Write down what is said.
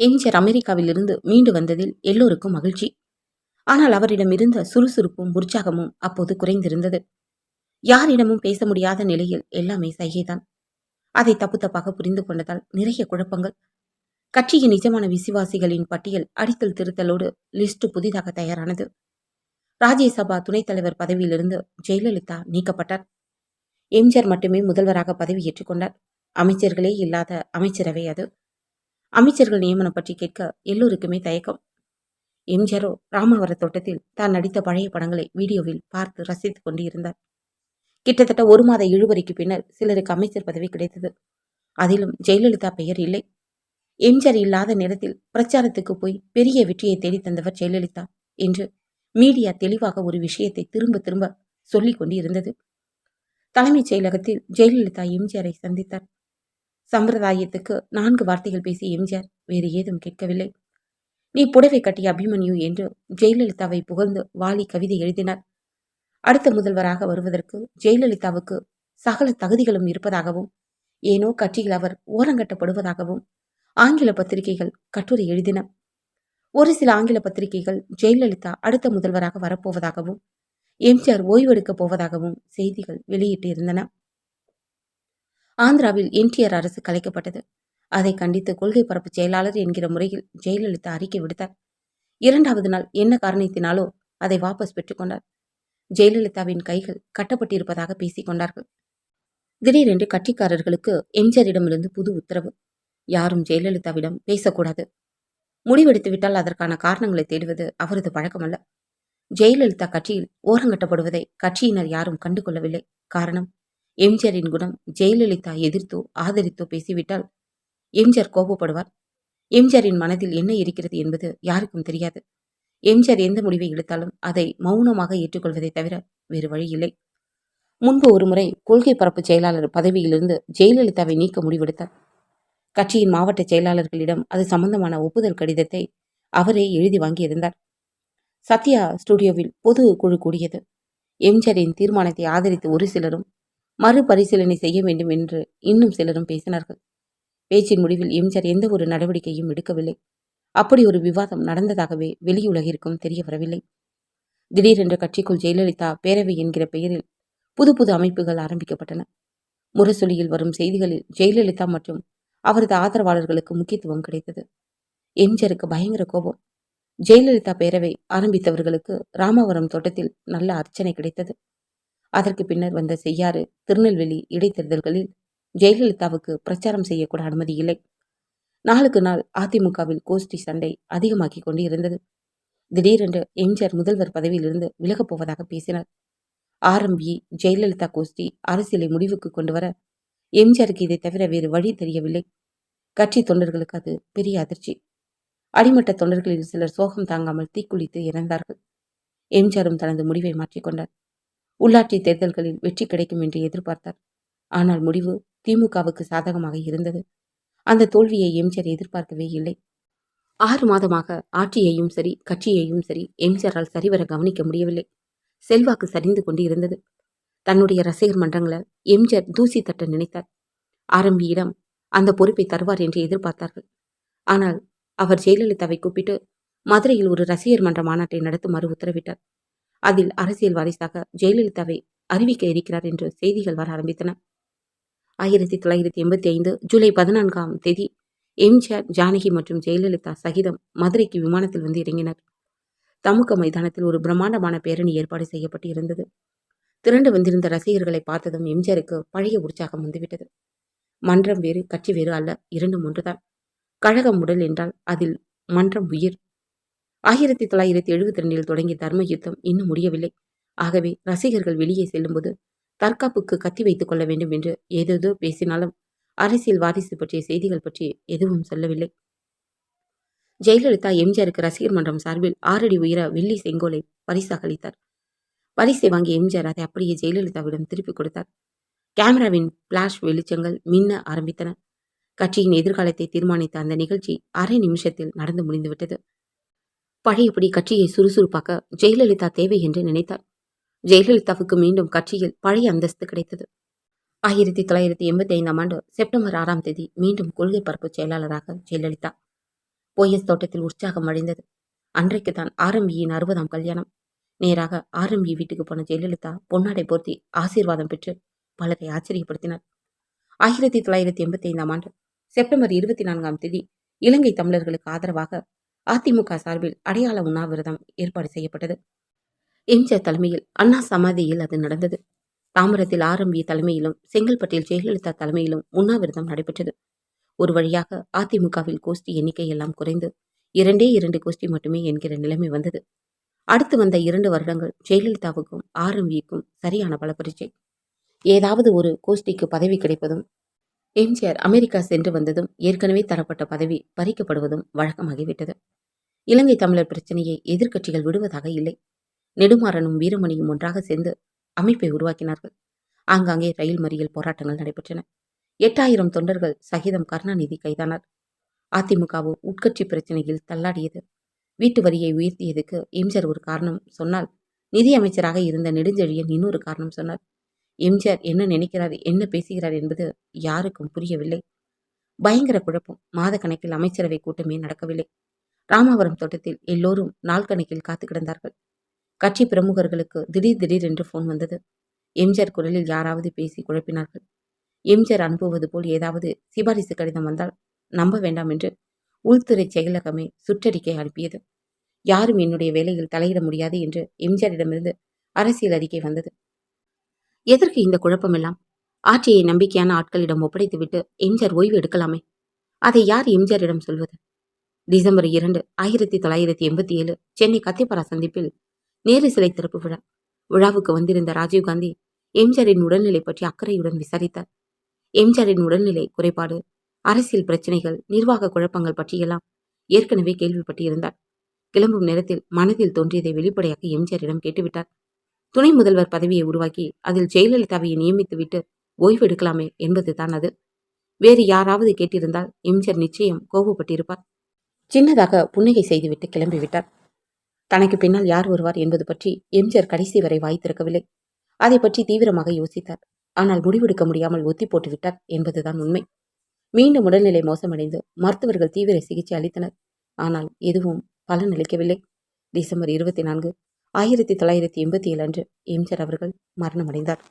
எம்ஜிஆர் அமெரிக்காவிலிருந்து மீண்டு வந்ததில் எல்லோருக்கும் மகிழ்ச்சி. ஆனால் அவரிடம் இருந்த சுறுசுறுப்பும் உற்சாகமும் அப்போது குறைந்திருந்தது. யாரிடமும் பேச முடியாத நிலையில் எல்லாமே சைகைதான். அதை தப்பு தப்பாக புரிந்து கொண்டதால் நிறைய குழப்பங்கள். கட்சியின் நிஜமான விசுவாசிகளின் பட்டியல் அடித்தல் திருத்தலோடு லிஸ்ட் புதிதாக தயாரானது. ராஜ்யசபா துணைத் தலைவர் பதவியிலிருந்து ஜெயலலிதா நீக்கப்பட்டார். எம்ஜிஆர் மட்டுமே முதல்வராக பதவியேற்றுக் கொண்டார். அமைச்சர்களே இல்லாத அமைச்சரவை அது. அமைச்சர்கள் நியமனம் பற்றி கேட்க எல்லோருக்குமே தயக்கம். எம்ஜிஆரோ ராமாவர தோட்டத்தில் தான் நடித்த பழைய படங்களை வீடியோவில் பார்த்து ரசித்துக் கொண்டிருந்தார். கிட்டத்தட்ட ஒரு மாத இழுவரைக்கு பின்னர் சிலருக்கு அமைச்சர் பதவி கிடைத்தது. அதிலும் ஜெயலலிதா பெயர் இல்லை. எம்ஜிஆர் இல்லாத நேரத்தில் பிரச்சாரத்துக்கு போய் பெரிய வெற்றியை தேடி தந்தவர் ஜெயலலிதா என்று மீடியா தெளிவாக ஒரு விஷயத்தை திரும்ப திரும்ப சொல்லிக் கொண்டு இருந்தது தலைமைச் செயலகத்தில் ஜெயலலிதா எம்ஜிஆரை சந்தித்தார். சம்பிரதாயத்துக்கு நான்கு வார்த்தைகள் பேசிய எம்ஜிஆர் வேறு ஏதும் கேட்கவில்லை. நீ புடவை கட்டிய அபிமன்யு என்று ஜெயலலிதாவை புகழ்ந்து வாலி கவிதை எழுதினார். அடுத்த முதல்வராக வருவதற்கு ஜெயலலிதாவுக்கு சகல தகுதிகளும் இருப்பதாகவும் ஏனோ கட்சியில் அவர் ஓரங்கட்டப்படுவதாகவும் ஆங்கில பத்திரிகைகள் கட்டுரை எழுதின. ஒரு சில ஆங்கில பத்திரிகைகள் ஜெயலலிதா அடுத்த முதல்வராக வரப்போவதாகவும் எம்ஜிஆர் ஓய்வெடுக்கப் போவதாகவும் செய்திகள் வெளியிட்டு இருந்தன ஆந்திராவில் என்டிஆர் அரசு கலைக்கப்பட்டது. அதை கண்டித்து கொள்கை பரப்பு செயலாளர் என்கிற முறையில் ஜெயலலிதா அறிக்கை விடுத்தார். இரண்டாவது நாள் என்ன காரணத்தினாலோ அதை வாபஸ் பெற்றுக்கொண்டார் ஜெயலலிதாவின் கைகள் கட்டப்பட்டிருப்பதாக பேசிக் கொண்டார்கள். திடீரென்று கட்சிக்காரர்களுக்கு எம்ஜிஆரிடமிருந்து புது உத்தரவு. யாரும் ஜெயலலிதாவிடம் பேசக்கூடாது. முடிவெடுத்து விட்டால் அதற்கான காரணங்களை தேடுவது அவரது பழக்கமல்ல. ஜெயலலிதா கட்சியில் ஓரங்கட்டப்படுவதை கட்சியினர் யாரும் கண்டுகொள்ளவில்லை. காரணம் எம்ஜிஆரின் குணம் ஜெயலலிதா எதிர்த்தோ ஆதரித்தோ பேசிவிட்டால் எம்ஜிஆர் கோபப்படுவார். எம்ஜிஆரின் மனதில் என்ன இருக்கிறது என்பது யாருக்கும் தெரியாது. எம்ஜிஆர் எந்த முடிவை எடுத்தாலும் அதை மௌனமாக ஏற்றுக்கொள்வதை தவிர வேறு வழி இல்லை. முன்பு ஒருமுறை கொள்கை பரப்பு செயலாளர் பதவியிலிருந்து ஜெயலலிதாவை நீக்க முடிவெடுத்தார். கட்சியின் மாவட்ட செயலாளர்களிடம் அது சம்பந்தமான ஒப்புதல் கடிதத்தை அவரே எழுதி வாங்கியிருந்தார். சத்யா ஸ்டுடியோவில் பொது குழு கூடியது. எம்ஜிஆரின் தீர்மானத்தை ஆதரித்து ஒரு சிலரும் மறுபரிசீலனை செய்ய வேண்டும் என்று இன்னும் சிலரும் பேசினார்கள். பேச்சின் முடிவில் எம்ஜிஆர் எந்த ஒரு நடவடிக்கையும் எடுக்கவில்லை. அப்படி ஒரு விவாதம் நடந்ததாகவே வெளியுலகிற்கும் தெரிய வரவில்லை. திடீரென்று கட்சிக்குள் ஜெயலலிதா பேரவை என்கிற பெயரில் புது புது அமைப்புகள் ஆரம்பிக்கப்பட்டன. முரசொலியில் வரும் செய்திகளில் ஜெயலலிதா மற்றும் அவரது ஆதரவாளர்களுக்கு முக்கியத்துவம் கிடைத்தது. எம்ஜிஆருக்கு பயங்கர கோபம். ஜெயலலிதா பேரவை ஆரம்பித்தவர்களுக்கு ராமவரம் தோட்டத்தில் நல்ல அர்ச்சனை கிடைத்தது. அதற்கு பின்னர் வந்த செய்யாறு திருநெல்வேலி இடைத்தேர்தல்களில் ஜெயலலிதாவுக்கு பிரச்சாரம் செய்யக்கூட அனுமதி இல்லை நாளுக்கு நாள் அதிமுகவில் கோஷ்டி சண்டை அதிகமாக்கி கொண்டு இருந்தது திடீரென்று எம்ஜிஆர் முதல்வர் பதவியிலிருந்து விலகப் போவதாக பேசினார். ஆரம்பி ஜெயலலிதா கோஷ்டி அரசியலை முடிவுக்கு கொண்டு வர எம்ஜிஆருக்கு இதை தவிர வேறு வழி தெரியவில்லை. கட்சி தொண்டர்களுக்கு அது பெரிய அதிர்ச்சி. அடிமட்ட தொண்டர்களில் சிலர் சோகம் தாங்காமல் தீக்குளித்து இறந்தார்கள். எம்ஜிஆரும் தனது முடிவை மாற்றிக்கொண்டார் உள்ளாட்சி தேர்தல்களில் வெற்றி கிடைக்கும் என்று எதிர்பார்த்தார். ஆனால் முடிவு திமுகவுக்கு சாதகமாக இருந்தது. அந்த தோல்வியை எம்ஜிஆர் எதிர்பார்க்கவே இல்லை. ஆறு மாதமாக ஆட்சியையும் சரி கட்சியையும் சரி எம்ஜிஆரால் சரிவர கவனிக்க முடியவில்லை. செல்வாக்கு சரிந்து கொண்டு இருந்தது தன்னுடைய ரசிகர் மன்றங்களை எம்ஜிஆர் தூசி தட்ட நினைத்தார். ஆரம்பியிடம் அந்த பொறுப்பை தருவார் என்று எதிர்பார்த்தார்கள். ஆனால் அவர் ஜெயலலிதாவை கூப்பிட்டு மதுரையில் ஒரு ரசிகர் மன்ற மாநாட்டை நடத்துமாறு உத்தரவிட்டார். அதில் அரசியல் வாரிசாக ஜெயலலிதாவை அறிவிக்க இருக்கிறார் என்று செய்திகள் வர ஆரம்பித்தன. ஆயிரத்தி தொள்ளாயிரத்தி எண்பத்தி ஐந்து ஜூலை பதினான்காம் தேதி எம்ஜிஆர் ஜானகி மற்றும் ஜெயலலிதா சகிதம் மதுரைக்கு விமானத்தில் வந்து இறங்கினர். தமுக மைதானத்தில் ஒரு பிரம்மாண்டமான பேரணி ஏற்பாடு செய்யப்பட்டு இருந்தது. திரண்டு வந்திருந்த ரசிகர்களை பார்த்ததும் எம்ஜிஆருக்கு பழைய உற்சாகம் வந்துவிட்டது. மன்றம் வேறு கட்சி வேறு அல்ல இரண்டும் ஒன்றுதான். கழகம் உடல் என்றால் அதில் மன்றம் உயிர் ஆயிரத்தி தொள்ளாயிரத்தி எழுபத்தி ரெண்டில் தொடங்கிய தர்ம யுத்தம் இன்னும் முடியவில்லை. ஆகவே ரசிகர்கள் வெளியே செல்லும்போது தற்காப்புக்கு கத்தி வைத்துக் கொள்ள வேண்டும் என்று ஏதேதோ பேசினாலும் அரசியல் வாரிசு பற்றிய செய்திகள் பற்றி எதுவும் சொல்லவில்லை. ஜெயலலிதா எம்ஜிஆருக்கு ரசிகர் மன்றம் சார்பில் ஆறடி உயர வெள்ளி செங்கோலை பரிசாக அளித்தார். பரிசை வாங்கிய எம்ஜிஆர் அதை அப்படியே ஜெயலலிதாவிடம் திருப்பிக் கொடுத்தார். கேமராவின் பிளாஷ் வெளிச்சங்கள் மின்ன ஆரம்பித்தன. கட்சியின் எதிர்காலத்தை தீர்மானித்த அந்த நிகழ்ச்சி அரை நிமிஷத்தில் நடந்து முடிந்துவிட்டது. பழையபடி கட்சியை சுறுசுறுப்பாக்க ஜெயலலிதா தேவை என்று நினைத்தார். ஜெயலலிதாவுக்கு மீண்டும் கட்சியில் பழைய அந்தஸ்து கிடைத்தது. ஆயிரத்தி தொள்ளாயிரத்தி எண்பத்தி ஐந்தாம் ஆண்டு செப்டம்பர் ஆறாம் தேதி மீண்டும் கொள்கை பரப்பு செயலாளராக ஜெயலலிதா. போயஸ் தோட்டத்தில் உற்சாகம் அடைந்தது அன்றைக்கு தான் ஆரம்பியின் அறுபதாம் கல்யாணம். நேராக ஆரம்பி வீட்டுக்கு போன ஜெயலலிதா பொன்னாடை போர்த்தி ஆசீர்வாதம் பெற்று பலரை ஆச்சரியப்படுத்தினார். ஆயிரத்தி தொள்ளாயிரத்தி எண்பத்தி ஐந்தாம் ஆண்டு செப்டம்பர் இருபத்தி நான்காம் தேதி இலங்கை தமிழர்களுக்கு ஆதரவாக அதிமுக சார்பில் அடையாள உண்ணாவிரதம் ஏற்பாடு செய்யப்பட்டது. எம்ஜிஆர் தலைமையில் அண்ணா சமாதியில் அது நடந்தது. தாமரத்தில் ஆரம்பி தலைமையிலும் செங்கல்பட்டில் ஜெயலலிதா தலைமையிலும் உண்ணாவிரதம் நடைபெற்றது. ஒரு வழியாக அதிமுகவில் கோஷ்டி எண்ணிக்கை எல்லாம் குறைந்து இரண்டே இரண்டு கோஷ்டி மட்டுமே என்கிற நிலைமை வந்தது. அடுத்து வந்த இரண்டு வருடங்கள் ஜெயலலிதாவுக்கும் ஆரம்பிக்கும் சரியான பல பரீட்சை ஏதாவது ஒரு கோஷ்டிக்கு பதவி கிடைப்பதும் எம்ஜிஆர் அமெரிக்கா சென்று வந்ததும் ஏற்கனவே தரப்பட்ட பதவி பறிக்கப்படுவதும் வழக்கமாகிவிட்டது. இலங்கை தமிழர் பிரச்சனையை எதிர்க்கட்சிகள் விடுவதாக இல்லை. நெடுமாறனும் வீரமணியும் ஒன்றாக சேர்ந்து அமைப்பை உருவாக்கினார்கள். ஆங்காங்கே ரயில் மறியல் போராட்டங்கள் நடைபெற்றன. எட்டாயிரம் தொண்டர்கள் சகிதம் கருணாநிதி கைதானார். அதிமுகவோ உட்கட்சி பிரச்சனையில் தள்ளாடியது. வீட்டு வரியை உயர்த்தியதுக்கு எம்ஜிஆர் ஒரு காரணம் சொன்னால் நிதி அமைச்சராக இருந்த நெடுஞ்செழியன் இன்னொரு காரணம் சொன்னார். எம்ஜிஆர் என்ன நினைக்கிறார் என்ன பேசுகிறார் என்பது யாருக்கும் புரியவில்லை. பயங்கர குழப்பம். மாத கணக்கில் அமைச்சரவை கூட்டமே நடக்கவில்லை. ராமாவரம் தோட்டத்தில் எல்லோரும் நாள் கணக்கில் காத்து கிடந்தார்கள். கட்சி பிரமுகர்களுக்கு திடீர் திடீர் என்று போன் வந்தது. எம்ஜிஆர் குரலில் யாராவது பேசி குழப்பினார்கள். எம்ஜிஆர் அனுப்புவது போல் ஏதாவது சிபாரிசு கடிதம் வந்தால் நம்ப வேண்டாம் என்று உள்துறை செயலகமே சுற்றறிக்கை அனுப்பியது. யாரும் என்னுடைய வேலையில் தலையிட முடியாது என்று எம்ஜிஆரிடமிருந்து அரசியல் அறிக்கை வந்தது. எதற்கு இந்த குழப்பமெல்லாம்? ஆட்சியை நம்பிக்கையான ஆட்களிடம் ஒப்படைத்துவிட்டு எம்ஜிஆர் ஓய்வு எடுக்கலாமே? அதை யார் எம்ஜிஆரிடம் சொல்வது? டிசம்பர் இரண்டு ஆயிரத்தி தொள்ளாயிரத்தி எண்பத்தி ஏழு சென்னை கத்திப்பாரா சந்திப்பில் நேரு சிலை திறப்பு விழா. விழாவுக்கு வந்திருந்த ராஜீவ்காந்தி எம்ஜிஆரின் உடல்நிலை பற்றி அக்கறையுடன் விசாரித்தார். எம்ஜிஆரின் உடல்நிலை குறைபாடு அரசியல் பிரச்சனைகள் நிர்வாக குழப்பங்கள் பற்றியெல்லாம் ஏற்கனவே கேள்விப்பட்டிருந்தார். கிளம்பும் நேரத்தில் மனதில் தோன்றியதை வெளிப்படையாக எம்ஜிஆரிடம் கேட்டுவிட்டார். துணை முதல்வர் பதவியை உருவாக்கி அதில் ஜெயலலிதாவை நியமித்துவிட்டு ஓய்வு எடுக்கலாமே என்பதுதான் அது. வேறு யாராவது கேட்டிருந்தால் எம்ஜிஆர் நிச்சயம் கோபப்பட்டிருப்பார் சின்னதாக புன்னகை செய்துவிட்டு கிளம்பிவிட்டார். தனக்கு பின்னால் யார் வருவார் என்பது பற்றி எம்ஜிஆர் கடைசி வரை வாய் திறக்கவில்லை அதை பற்றி தீவிரமாக யோசித்தார். ஆனால் முடிவெடுக்க முடியாமல் ஒத்தி போட்டுவிட்டார் என்பதுதான் உண்மை. மீண்டும் உடல்நிலை மோசமடைந்து மருத்துவர்கள் தீவிர சிகிச்சை அளித்தனர். ஆனால் எதுவும் பலனளிக்கவில்லை டிசம்பர் இருபத்தி நான்கு ஆயிரத்தி தொள்ளாயிரத்தி எண்பத்தி ஏழு அன்று எம்ஜிஆர் அவர்கள் மரணமடைந்தார்.